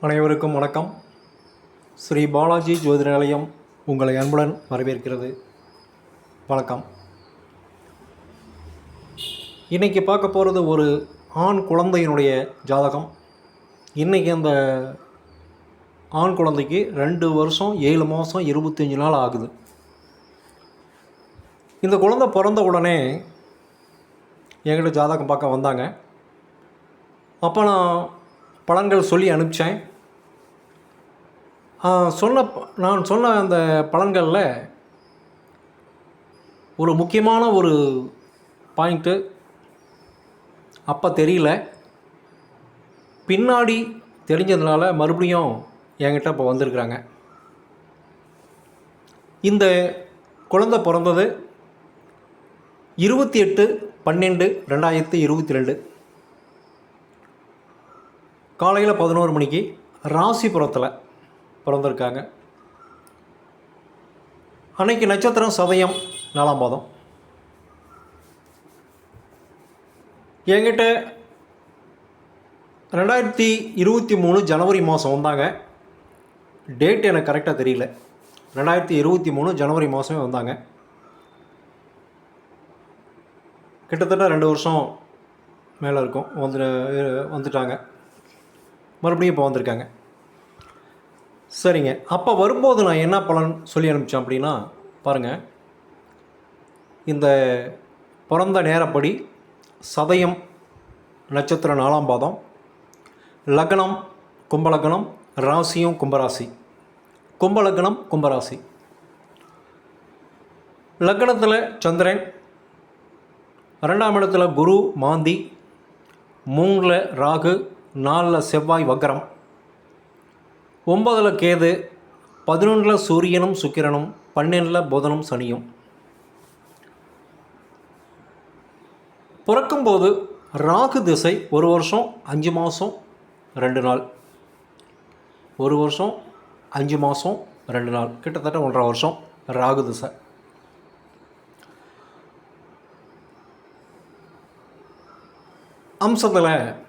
அனைவருக்கும் வணக்கம். ஸ்ரீ பாலாஜி ஜோதிட நிலையம் உங்களை அன்புடன் வரவேற்கிறது. வணக்கம். இன்றைக்கி பார்க்க போகிறது ஒரு ஆண் குழந்தையினுடைய ஜாதகம். இன்றைக்கி அந்த ஆண் குழந்தைக்கு ரெண்டு வருஷம் ஏழு மாதம் இருபத்தஞ்சி நாள் ஆகுது. இந்த குழந்தை பிறந்த உடனே எங்கிட்ட ஜாதகம் பார்க்க வந்தாங்க. அப்போ நான் பலன்கள் சொல்லி அனுப்பிச்சேன். சொன்ன நான் சொன்ன அந்த பலன்களில் ஒரு முக்கியமான ஒரு பாயிண்ட்டு அப்போ தெரியல. பின்னாடி தெரிஞ்சதுனால மறுபடியும் என்கிட்ட இப்போ வந்திருக்கிறாங்க. இந்த குழந்தை பிறந்தது இருபத்தி எட்டு பன்னெண்டு ரெண்டாயிரத்தி இருபத்தி ரெண்டு. காலையில் பதினோரு மணிக்கு ராசிபுரத்தில் பிறந்திருக்காங்க. அன்னைக்கு நட்சத்திரம் சதயம் நாலாம் பாதம். என்கிட்ட ரெண்டாயிரத்தி இருபத்தி மூணு ஜனவரி மாதம் வந்தாங்க. டேட் எனக்கு கரெக்டாக தெரியல. ரெண்டாயிரத்தி இருபத்தி மூணு ஜனவரி மாதமே வந்தாங்க. கிட்டத்தட்ட ரெண்டு வருஷம் மேலே இருக்கும். வந்து வந்துட்டாங்க. மறுபடியும் இப்போ வந்திருக்காங்க. சரிங்க. அப்போ வரும்போது நான் என்ன பலன் சொல்லி அனுப்பிச்சேன் அப்படின்னா பாருங்கள் இந்த பிறந்த நேரப்படி சதயம் நட்சத்திரம் நாலாம் பாதம் லக்னம் கும்பலக்னம் ராசியும் கும்பராசி. கும்பலக்னம் கும்பராசி. லக்னத்தில் சந்திரன் ரெண்டாம் இடத்துல குரு மாந்தி மூணில் ராகு நாலில் செவ்வாய் வக்கரம் ஒம்பதில் கேது பதினொன்றில் சூரியனும் சுக்கிரனும் பன்னெண்டில் புதனும் சனியும். பிறக்கும்போது ராகு திசை ஒரு வருஷம் அஞ்சு மாதம் ரெண்டு நாள். ஒரு வருஷம் அஞ்சு மாதம் ரெண்டு நாள். கிட்டத்தட்ட ஒன்றரை வருஷம் ராகு திசை. அம்சத்தில்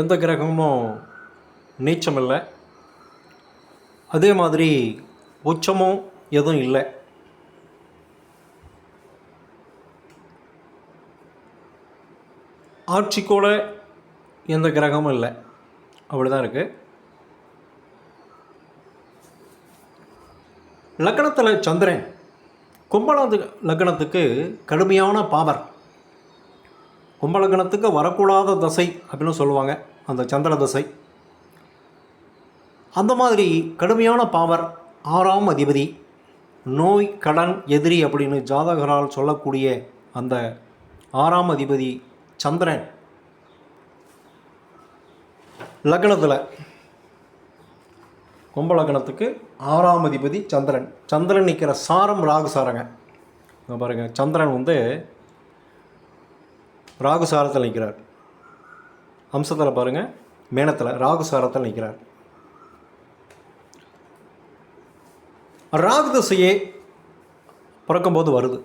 எந்த கிரகமும் நீச்சம் இல்லை அதே மாதிரி உச்சமும் எதுவும் இல்லை. ஆட்சி கூட எந்த கிரகமும் இல்லை. அப்படி தான் இருக்குது லக்னத்தில் சந்திரன். கும்பலாந்து லக்னத்துக்கு கடுமையான பாவர். கும்பலக்கணத்துக்கு வரக்கூடாத தசை அப்படின்னு சொல்லுவாங்க அந்த சந்திர தசை. அந்த மாதிரி கடுமையான பாவர் ஆறாம் அதிபதி நோய் கடன் எதிரி அப்படின்னு ஜாதகரால் சொல்லக்கூடிய அந்த ஆறாம் அதிபதி சந்திரன். லக்னத்தில் கும்பலக்கணத்துக்கு ஆறாம் அதிபதி சந்திரன். சந்திரன் நிற்கிற சாரம் ராகு சாரங்க. பாருங்கள் சந்திரன் வந்து ராகு சாரத்தில் நிற்கிறார். அம்சத்தில் பாருங்கள் மேனத்தில் ராகு சாரத்தில் நிற்கிறார். ராகு திசையே பிறக்கும்போது வருது.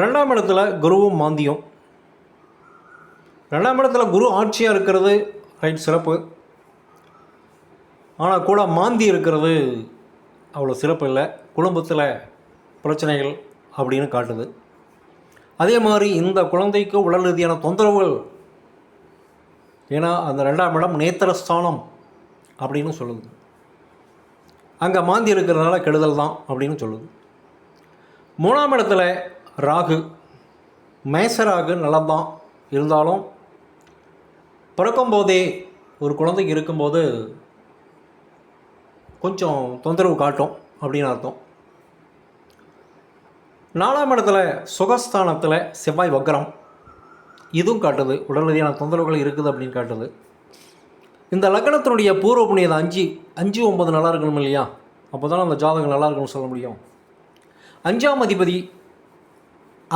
ரெண்டாம் இடத்துல குருவும் மாந்தியும். ரெண்டாம் இடத்துல குரு ஆட்சியாக இருக்கிறது ரைட் சிறப்பு. ஆனால் கூட மாந்தி இருக்கிறது அவ்வளோ சிறப்பு இல்லை. குடும்பத்தில் பிரச்சனைகள் அப்படின்னு காட்டுது. அதே மாதிரி இந்த குழந்தைக்கு உடல் ரீதியான தொந்தரவுகள். ஏன்னா அந்த ரெண்டாம் இடம் நேத்திரஸ்தானம் அப்படின்னு சொல்லுது. அங்கே மாந்தி இருக்கிறதுனால கெடுதல் தான் அப்படின்னு சொல்லுது. மூணாம் இடத்துல ராகு. மேசராகு நல்லதான் இருந்தாலும் பிறக்கும்போதே ஒரு குழந்தைக்கு இருக்கும்போது கொஞ்சம் தொந்தரவு காட்டும் அப்படின்னு அர்த்தம். நாலாம் இடத்துல சுகஸ்தானத்தில் செவ்வாய் வக்கரம் இதுவும் காட்டுது. உடல் ரீதியான தொந்தரவுகள் இருக்குது அப்படின்னு காட்டுது. இந்த லக்னத்தினுடைய பூர்வ புண்ணியதை அஞ்சு அஞ்சு ஒன்பது நல்லா இருக்கணும் இல்லையா? அப்போ தான் அந்த ஜாதகம் நல்லா இருக்கும்னு சொல்ல முடியும். அஞ்சாம் அதிபதி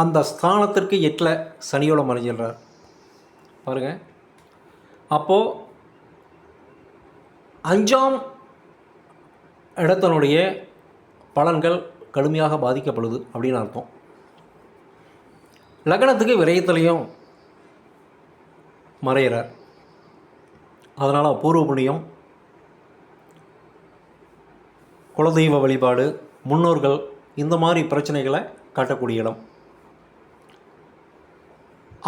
அந்த ஸ்தானத்திற்கு எட்டில் சனியோட மறைஞ்சிடுறார். பாருங்கள் அப்போது அஞ்சாம் இடத்தினுடைய பலன்கள் கடுமையாக பாதிக்கப்படுது அப்படின்னு அர்த்தம். லக்னத்துக்கு விரயத்துலேயும் மறையிறார். அதனால் பூர்வ புண்ணியம் குலதெய்வ வழிபாடு முன்னோர்கள் இந்த மாதிரி பிரச்சனைகளை காட்டக்கூடிய இடம்.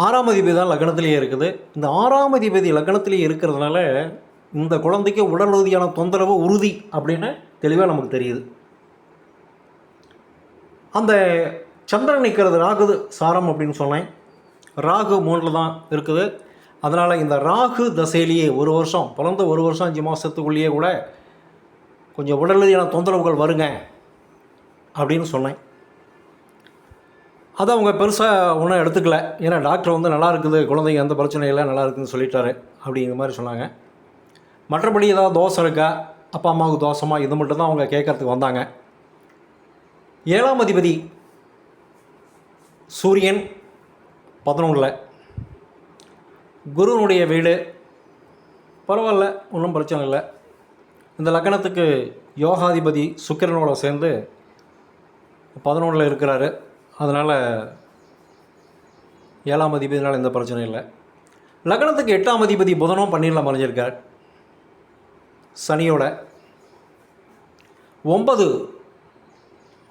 ஆறாம் அதிபதி தான் லக்னத்திலேயே இருக்குது. இந்த ஆறாம் அதிபதி லக்னத்திலேயே இருக்கிறதுனால இந்த குழந்தைக்கு உடல் ரீதியான தொந்தரவு உறுதி அப்படின்னு தெளிவாக நமக்கு தெரியுது. அந்த சந்திரன் நிற்கிறது ராகு சாரம் அப்படின்னு சொன்னேன். ராகு மூணில் தான் இருக்குது. அதனால் இந்த ராகு தசையிலேயே ஒரு வருஷம் பிறந்த ஒரு வருஷம் அஞ்சு மாதத்துக்குள்ளேயே கூட கொஞ்சம் உடல் ரீதியான தொந்தரவுகள் வருங்க அப்படின்னு சொன்னேன். அதை அவங்க பெருசாக ஒன்றும் எடுத்துக்கல. ஏன்னா டாக்டர் வந்து நல்லா இருக்குது குழந்தைங்க எந்த பிரச்சனையும் இல்லை நல்லா இருக்குதுன்னு சொல்லிட்டாரு அப்படிங்கிற மாதிரி சொன்னாங்க. மற்றபடி ஏதாவது தோசை இருக்கா? அப்பா அம்மாவுக்கு தோசமாக இது மட்டும் தான் அவங்க கேட்கறதுக்கு வந்தாங்க. ஏழாம் அதிபதி சூரியன் பதினொன்றில். குருவனுடைய வீடு. பரவாயில்ல ஒன்றும் பிரச்சனை இல்லை. இந்த லக்கணத்துக்கு யோகாதிபதி சுக்கிரனோட சேர்ந்து பதினொன்றில் இருக்கிறாரு. அதனால் ஏழாம் அதிபதினால் எந்த பிரச்சனையும் இல்லை. லக்னத்துக்கு எட்டாம் அதிபதி புதனும் பன்னீரில் மறைஞ்சிருக்கார் சனியோட. ஒன்பது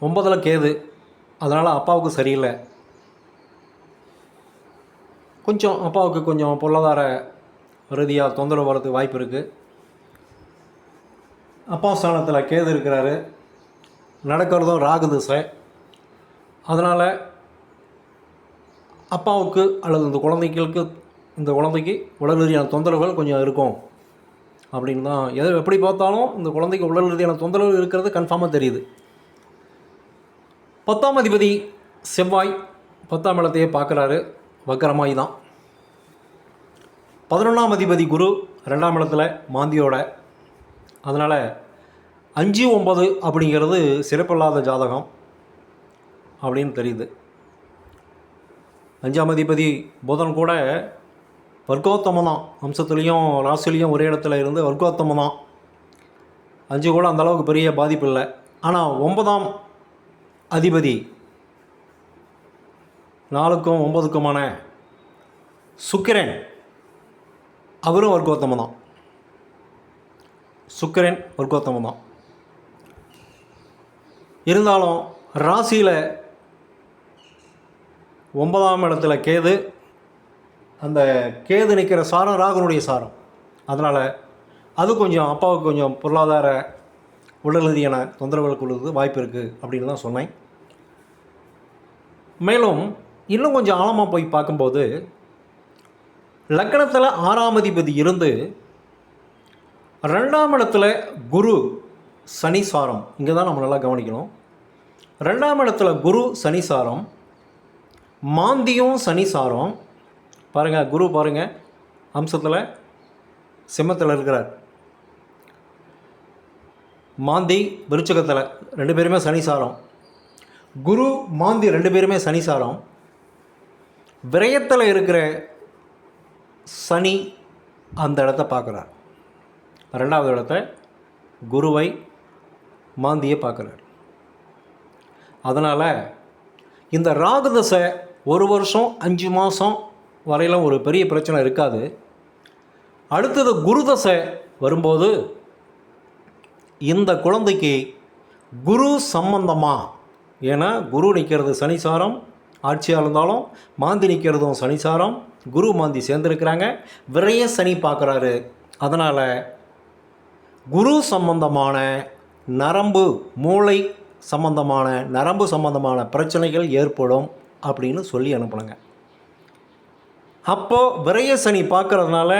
ஒன்பதில் கேது. அதனால் அப்பாவுக்கு சரியில்லை. கொஞ்சம் அப்பாவுக்கு கொஞ்சம் பொருளாதார ரீதியாக தொந்தரவு வரதுக்கு வாய்ப்பு இருக்குது அப்பா ஸ்தானத்தில் கேது இருக்கிறாரு. நடக்கிறதும் ராகு திசை. அதனால் அப்பாவுக்கு அல்லது இந்த குழந்தைகளுக்கு இந்த குழந்தைக்கு உடல் ரீதியான தொந்தரவுகள் கொஞ்சம் இருக்கும். அப்படின்னு தான் எது எப்படி பார்த்தாலும் இந்த குழந்தைக்கு உடல் ரீதியான தொந்தரவு இருக்கிறது கன்ஃபார்மாக தெரியுது. பத்தாம் அதிபதி செவ்வாய் பத்தாம் இடத்தையே பார்க்குறாரு. வக்கரமாய் தான். பதினொன்றாம் அதிபதி குரு ரெண்டாம் இடத்துல மாந்தியோட. அதனால் அஞ்சு ஒம்பது அப்படிங்கிறது சிறப்பில்லாத ஜாதகம் அப்படின்னு தெரியுது. அஞ்சாம் அதிபதி புதன் கூட வர்க்கோத்தமம் தான். அம்சத்துலேயும் ராசிலையும் ஒரே இடத்துல இருந்து வர்க்கோத்தமம் தான். அஞ்சு கூட அந்த அளவுக்கு பெரிய பாதிப்பு இல்லை. ஆனால் ஒன்பதாம் அதிபதி. நாலுக்கும் ஒன்பதுக்குமான சுக்கிரன். அவரும் வர்க்கோத்தமம் தான் சுக்கிரன் வர்க்கோத்தமம் தான் இருந்தாலும் ராசியில் ஒன்பதாம் இடத்துல கேது அந்த கேது நிற்கிற சாரம் ராகுனுடைய சாரம். அதனால் அது கொஞ்சம் அப்பாவுக்கு கொஞ்சம் பொருளாதார உடல் ரீதியான தொந்தரவுகளுக்கு உள்ளது வாய்ப்பு இருக்குது அப்படின்னு தான் சொன்னேன். மேலும் இன்னும் கொஞ்சம் ஆழமாக போய் பார்க்கும்போது லக்கணத்தில் ஆறாம் அதிபதி இருந்து ரெண்டாம் இடத்துல குரு சனி சாரம். இங்கே தான் நம்ம நல்லா கவனிக்கணும். ரெண்டாம் இடத்துல குரு சனி சாரம். மாந்தியும் சனி சாரம். பாருங்கள் குரு பாருங்கள் அம்சத்தில் சிம்மத்தில் இருக்கிறார். மாந்தி விருச்சகத்தில் ரெண்டு பேருமே சனி சாரம். குரு மாந்தி ரெண்டு பேருமே சனி சாரம். விரயத்தில் இருக்கிற சனி அந்த இடத்த பார்க்குறார். ரெண்டாவது இடத்த குருவை மாந்தியை பார்க்குறார். அதனால் இந்த ராகு தசை ஒரு வருஷம் அஞ்சு மாதம் வரையிலும் ஒரு பெரிய பிரச்சனை இருக்காது. அடுத்தது குரு தசை வரும்போது இந்த குழந்தைக்கு குரு சம்பந்தமாக ஏன்னா குரு நிற்கிறது சனிசாரம் ஆட்சியாக இருந்தாலும் மாந்தி நிற்கிறதும் சனிசாரம் குரு மாந்தி சேர்ந்துருக்கிறாங்க விரைய சனி பார்க்குறாரு. அதனால் குரு சம்பந்தமான நரம்பு மூளை சம்பந்தமான நரம்பு சம்பந்தமான பிரச்சனைகள் ஏற்படும் அப்படின்னு சொல்லி அனுப்புனாங்க. அப்போது விரைய சனி பார்க்கறதுனால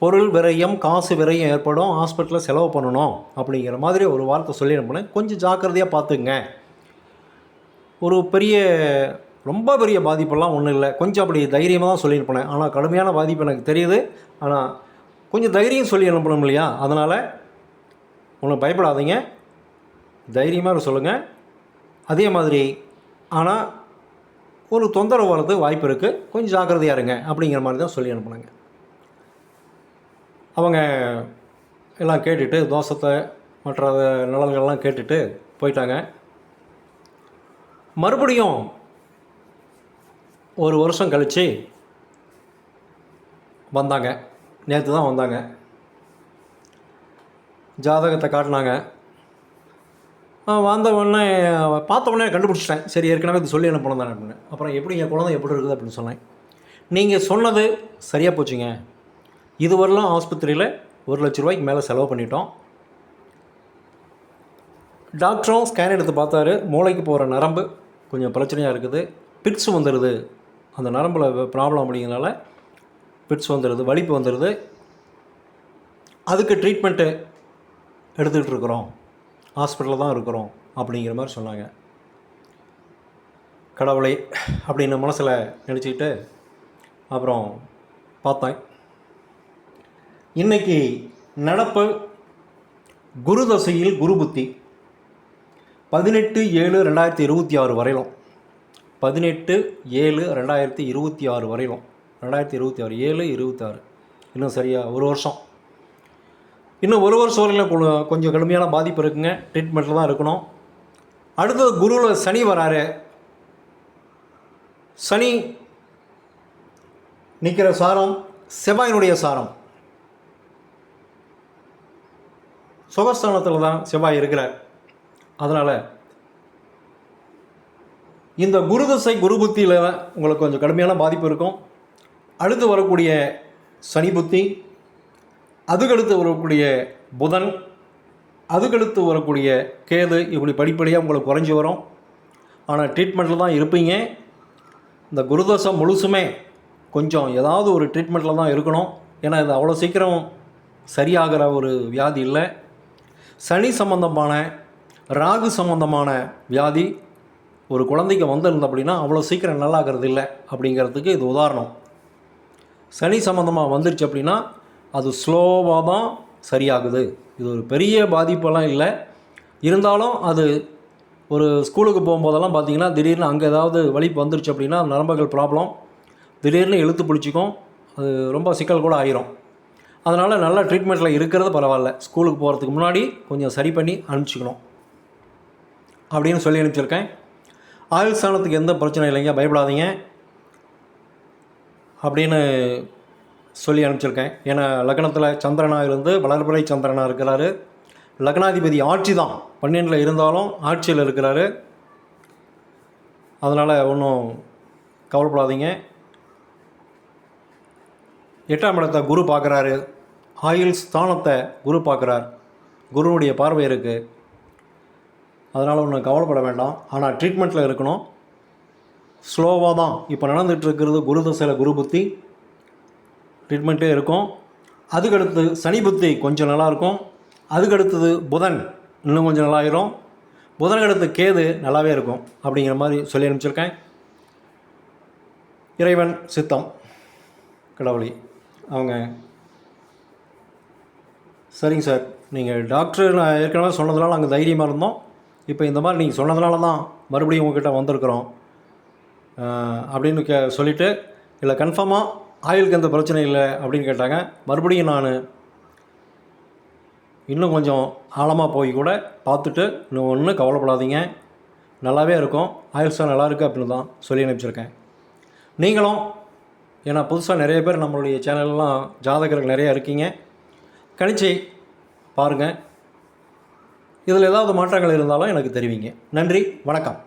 பொருள் விரயம் காசு விரயம் ஏற்படும் ஹாஸ்பிட்டலில் செலவு பண்ணணும் அப்படிங்கிற மாதிரி ஒரு வார்த்தை சொல்லி அனுப்பினேன் கொஞ்சம் ஜாக்கிரதையாக பார்த்துங்க ஒரு பெரிய ரொம்ப பெரிய பாதிப்பெல்லாம் ஒன்றும் இல்லை. கொஞ்சம் அப்படி தைரியமாக தான் சொல்லி ஆனால் கடுமையான பாதிப்பு எனக்கு தெரியுது. ஆனால் கொஞ்சம் தைரியம் சொல்லி அனுப்பணும் இல்லையா? அதனால் ஒன்றும் பயப்படாதீங்க. தைரியமாக சொல்லுங்கள் அதே மாதிரி ஆனால் ஒரு தொந்தரவு வரது வாய்ப்பு இருக்குது கொஞ்சம் ஜாக்கிரதையாக இருங்க அப்படிங்கிற மாதிரி தான் சொல்லி அனுப்புனாங்க. அவங்க எல்லாம் கேட்டுட்டு தோஷத்தை மற்ற நலன்கள்லாம் கேட்டுட்டு போயிட்டாங்க. மறுபடியும் ஒரு வருஷம் கழித்து வந்தாங்க. நேற்று தான் வந்தாங்க. ஜாதகத்தை காட்டினாங்க. வந்த உடனே பார்த்த உடனே கண்டுபிடிச்சிட்டேன். சரி ஏற்கனவே இது சொல்லி அனுப்பணும் தானே அப்படின்னு. அப்புறம் எப்படி என் குழந்தை எப்படி இருக்குது அப்படின்னு சொன்னேன். நீங்கள் சொன்னது சரியாக போச்சுங்க. இதுவரெல்லாம் ஆஸ்பத்திரியில் ஒரு லட்ச ரூபாய்க்கு மேலே செலவு பண்ணிட்டோம். டாக்டரும் ஸ்கேன் எடுத்து பார்த்தாரு. மூளைக்கு போகிற நரம்பு கொஞ்சம் பிரச்சனையாக இருக்குது. பிட்ஸ் வந்துடுது அந்த நரம்பில் ப்ராப்ளம் அப்படிங்கிறனால பிட்ஸ் வந்துடுது வலிப்பு வந்துடுது அதுக்கு ட்ரீட்மெண்ட்டு எடுத்துக்கிட்டு இருக்கிறோம். ஹாஸ்பிட்டலில் தான் இருக்கிறோம் அப்படிங்கிற மாதிரி சொன்னாங்க. கடவுளை அப்படின்னு மனசில் நினச்சிக்கிட்டு அப்புறம் பார்த்தேன். இன்னைக்கு நடப்பு குரு தசையில் குரு புத்தி. பதினெட்டு ஏழு ரெண்டாயிரத்தி இருபத்தி ஆறு வரையிலும். பதினெட்டு ஏழு ரெண்டாயிரத்தி இருபத்தி ஆறு வரையிலும். ரெண்டாயிரத்தி இருபத்தி ஆறு ஏழு இருபத்தாறு இன்னும் சரியாக ஒரு வருஷம். இன்னும் ஒரு வருஷம் வரையில் கொஞ்சம் கடுமையான பாதிப்பு இருக்குங்க. ட்ரீட்மெண்ட்டில் தான் இருக்கணும். அடுத்தது குருவில் சனி வராரு. சனி நிற்கிற சாரம் செவ்வாயினுடைய சாரம். சுகஸ்தானத்தில் தான் செவ்வாய் இருக்கிறார். அதனால் இந்த குரு தசை குரு புத்தியில் தான் உங்களுக்கு கொஞ்சம் கடுமையான பாதிப்பு இருக்கும். அடுத்து வரக்கூடிய சனி புத்தி அதுக்கடுத்து வரக்கூடிய புதன் அதுக்கடுத்து வரக்கூடிய கேது இப்படி படிப்படியாக உங்களுக்கு குறைஞ்சி வரும். ஆனால் ட்ரீட்மெண்ட்டில் தான் இருப்பீங்க. இந்த குருதசம் முழுசுமே கொஞ்சம் ஏதாவது ஒரு ட்ரீட்மெண்ட்டில் தான் இருக்கணும். ஏன்னா இது அவ்வளோ சீக்கிரம் சரியாகிற ஒரு வியாதி இல்லை. சனி சம்பந்தமான ராகு சம்பந்தமான வியாதி ஒரு குழந்தைக்கு வந்திருந்த அப்படின்னா அவ்வளோ சீக்கிரம் நல்லாகிறது இல்லை அப்படிங்கிறதுக்கு இது உதாரணம். சனி சம்மந்தமாக வந்துருச்சு அப்படின்னா அது ஸ்லோவாக தான் சரியாகுது. இது ஒரு பெரிய பாதிப்பெல்லாம் இல்லை. இருந்தாலும் அது ஒரு ஸ்கூலுக்கு போகும்போதெல்லாம் பார்த்திங்கன்னா திடீர்னு அங்கே ஏதாவது வழி வந்துருச்சு அப்படின்னா நரம்புகள் ப்ராப்ளம் திடீர்னு இழுத்து பிடிச்சிக்கும். அது ரொம்ப சிக்கல் கூட ஆயிரும். அதனால் நல்ல ட்ரீட்மெண்ட்டில் இருக்கிறது பரவாயில்ல. ஸ்கூலுக்கு போகிறதுக்கு முன்னாடி கொஞ்சம் சரி பண்ணி அனுப்பிச்சிக்கணும். அப்படின்னு சொல்லி அனுப்பிச்சிருக்கேன். ஆயுள் ஸ்தானத்துக்கு எந்த பிரச்சனையும் இல்லைங்க பயப்படாதீங்க. அப்படின்னு சொல்லி அனுப்பிச்சிருக்கேன். ஏன்னா லக்னத்தில் சந்திரனாக இருந்து வளர்பிறை சந்திரனாக இருக்கிறாரு. லக்னாதிபதி ஆட்சி தான். பன்னெண்டில் இருந்தாலும் ஆட்சியில் இருக்கிறாரு. அதனால் ஒன்றும் கவலைப்படாதீங்க. எட்டாம் இடத்தை குரு பார்க்குறாரு. ஆயுள் ஸ்தானத்தை குரு பார்க்குறார். குருவுடைய பார்வை இருக்குது அதனால் ஒன்றும் கவலைப்பட வேண்டாம். ஆனால் ட்ரீட்மெண்ட்டில் இருக்கணும். ஸ்லோவாக தான். இப்போ நடந்துகிட்ருக்கிறது குரு தசையில் குரு புத்தி. ட்ரீட்மெண்ட்டே இருக்கும். அதுக்கடுத்து சனி புத்தி கொஞ்சம் நல்லாயிருக்கும் அதுக்கடுத்தது புதன் இன்னும் கொஞ்சம் நல்லாயிரும் புதனுக்கு கேது நல்லாவே இருக்கும். அப்படிங்கிற மாதிரி சொல்லி அனுப்பிச்சிருக்கேன். இறைவன் சித்தம். கடவுளி. அவங்க. சரிங்க சார். நீங்கள் டாக்டர் நான் ஏற்கனவே சொன்னதுனால நாங்கள் தைரியமாக இருந்தோம். இப்போ இந்த மாதிரி நீங்கள் சொன்னதுனால தான் மறுபடியும் உங்ககிட்ட வந்திருக்கிறோம். அப்படின்னு கே சொல்லிவிட்டு இல்லை கன்ஃபார்மாக ஆயுளுக்கு எந்த பிரச்சனை இல்லை அப்படின்னு கேட்டாங்க. மறுபடியும் நான் இன்னும் கொஞ்சம் ஆழமாக போய் கூட பார்த்துட்டு இன்னும் ஒன்றும் கவலைப்படாதீங்க. நல்லாவே இருக்கும். ஆயுள்ஸாக நல்லா இருக்குது அப்படின்னு தான் சொல்லி அனுப்பிச்சிருக்கேன். நீங்களும் ஏன்னா புதுசாக நிறைய பேர் நம்மளுடைய சேனல்லாம் ஜாதகர்கள் நிறையா இருக்கீங்க. கணிச்சு பாருங்கள் இதில் ஏதாவது மாற்றங்கள் இருந்தாலும் எனக்கு தெரிவிங்க. நன்றி வணக்கம்.